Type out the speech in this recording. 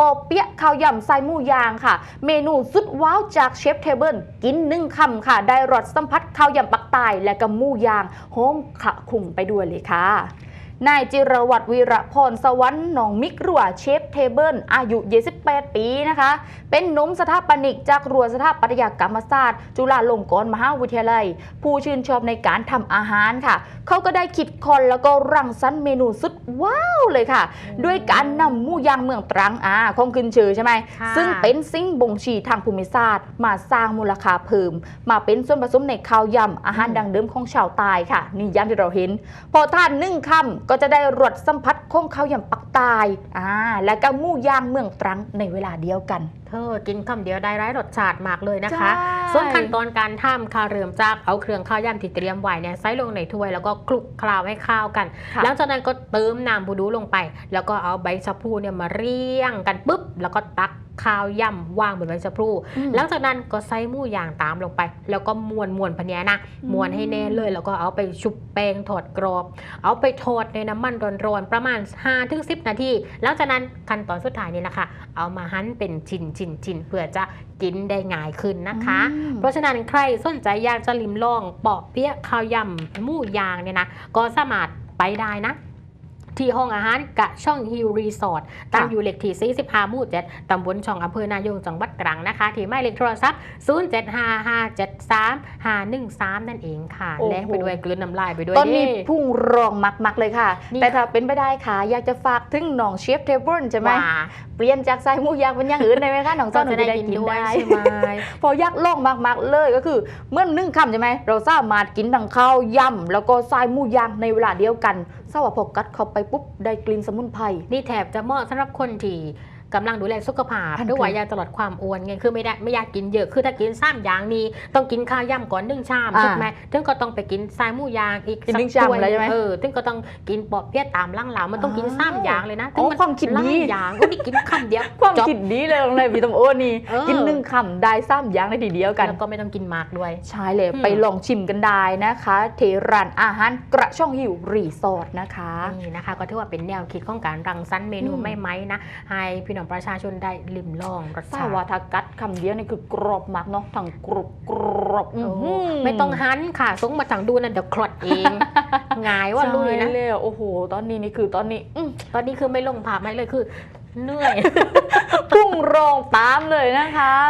ปอเปี๊ยะข้าวยำไส้หมูยางค่ะ เมนูสุดว้าวจากเชฟเทเบิลกินหนึ่งคำค่ะ ได้รสสัมผัสข้าวยำปักใตายและก็หมูยางหอมขะคุ่มไปด้วยเลยค่ะ นายจิรวัตรวีระพรสวรรค์หนองมิกรัวเชฟเทเบิลอายุ 28 ปีนะคะ เป็นหนุ่มสถาปนิกจากรัวสถาปัตยกรรมศาสตร์ จุฬาลงกรณ์มหาวิทยาลัย ผู้ชื่นชอบในการทำอาหารค่ะ เขาก็ได้คิดคนแล้วก็รังสรรค์เมนูสุดว้าวเลยค่ะ ด้วยการนำหมูยางเมืองตรังอาคงขึ้นชื่อใช่ไหมค่ะซึ่งเป็นสิ่งบ่งชี้ทางภูมิศาสตร์ มาสร้างมูลค่าเพิ่ม มาเป็นส่วนผสมในข้าวยำอาหารดังเดิมของชาวใตายค่ะนี่อย่างที่เราเห็น พอทานนึ่งคำก็จะได้รวดสัมผัสโค้งข้าอย่างปักตายอ่าและก็มู่ยางเมืองตรังในเวลาเดียวกัน เธอกินคำเดียวได้ร้ายรสชาติมากเลยนะคะใช่ส่วนขั้นตอนการทำค่ะเริ่มจากเอาเครื่องข้าวยำที่เตรียมไว้เนี่ยใส่ลงในถ้วยแล้วก็คลุกเคล้าให้เข้าวกันค่ะหลังจากนั้นก็เติมน้ำบูดูลงไป แล้วก็เอาใบชะพลูเนี่ยมาเรียงกันปุ๊บ แล้วก็ตักข้าวยำวางบนใบชะพลูอืมหลังจากนั้นก็ใส่หมูย่างตามลงไป แล้วก็ม้วนม้วนๆพะเนียนะอืมม้วนให้แน่นเลย แล้วก็เอาไปชุบแป้งทอดกรอบ เอาไปทอดในน้ำมันร้อนๆประมาณ5-10 นาที หลังจากนั้นขั้นตอนสุดท้ายนี่แหละค่ะ เอามาหั่นเป็นชิ้นชิ้นชิ้นเพื่อจะกินได้ง่ายขึ้นนะคะอืมเพราะฉะนั้นใครสนใจอยากจะลิมลองเปาะเปี๊ยะข้าวยำหมูยางเนี่ยนะก็สามารถไปได้นะ ที่ห้องอาหารกะช่องฮิลรีสอร์ทตั้งอยู่เลขที่ 45 หมู่ 7ตำบลช่องอำเภอนายงจังหวัดตรังนะคะ ที่หมายเลขโทรศัพท์ 075573นั่นเองค่ะโอ้โหและไปด้วยกลืนน้ำลายไปด้วยตอนนี้เด้พุ่งรองมักๆเลยค่ะนี่แต่ถ้าเป็นไปได้ค่ะ อยากจะฝากถึงน้องเชฟเทเบิลใช่ไหมว่าเปลี่ยนจากไส้หมูยางเป็นอย่างอื่นได้ไหมคะน้องก็เจ้าหนูจะจะได้ได้กินกินด้วยได้ใช่ไหมพออยากลองมากๆเลยก็คือ เมื่อนึ่งคำใช่ไหมเราสามารถกินทั้งข้าวยำแล้วก็ไส้หมูยางในเวลาเดียวกันทราบว่าพอกัดเข้าไปปุ๊บได้กลิ่นสมุนไพรนี่แถบจะเหมาะสำหรับคนที่ กำลังดูแลสุขภาพพันธุ์หรือว่าอยากจะลดความอ้วนไงคือไม่ได้ไม่อยากกินเยอะคือถ้ากินซ้ำอย่างนี้ต้องกินข้าวยำก่อนหนึ่งชามอ่าใช่ไหมถึงก็ต้องไปกินทรายหมูยางอีกกินหนึ่งสัชามถ้วยเลยใช่ไหมเออถึงก็ต้องกินปอบเปี๊ยะตามล่างเหลามันต้องกินอ้าวซ้ำอย่างเลยนะอ๋อถึงความคิดดีล่างอย่างก็นี่กินคำเดียวความจบคิดดีเลยในวิตามินโอนี่เออกินหนึ่งคำได้ซ้ำอย่างในทีเดียวกันแล้วก็ไม่ต้องกินมากด้วยใช่เลยอืมไปลองชิมกันได้นะคะเทร้านอาหารกระช่องหิวรีสอร์ทนะคะนี่นะคะ ก็ถือว่าเป็นแนวคิดของการรังสรรค์เมนูอืมใหม่ๆนะให้พี่น้องประชาชนได้ลิมลองรสทราชาบติว่าถ้ากัดคำเดียวนี่คือกรอบมากเนาะทั้งกรุบกรอบอื้อหือไม่ต้องหันค่ะส่งมาทางดูนั่นเดี๋ยวคลอดเองง่ายว่าลุยนะใช่เลยโอ้โห ตอนนี้นี่คือตอนนี้อื้อตอนนี้คือไม่ลงภาพไม่เลยคือเหนื่อยพุ่งรองตามเลยนะคะ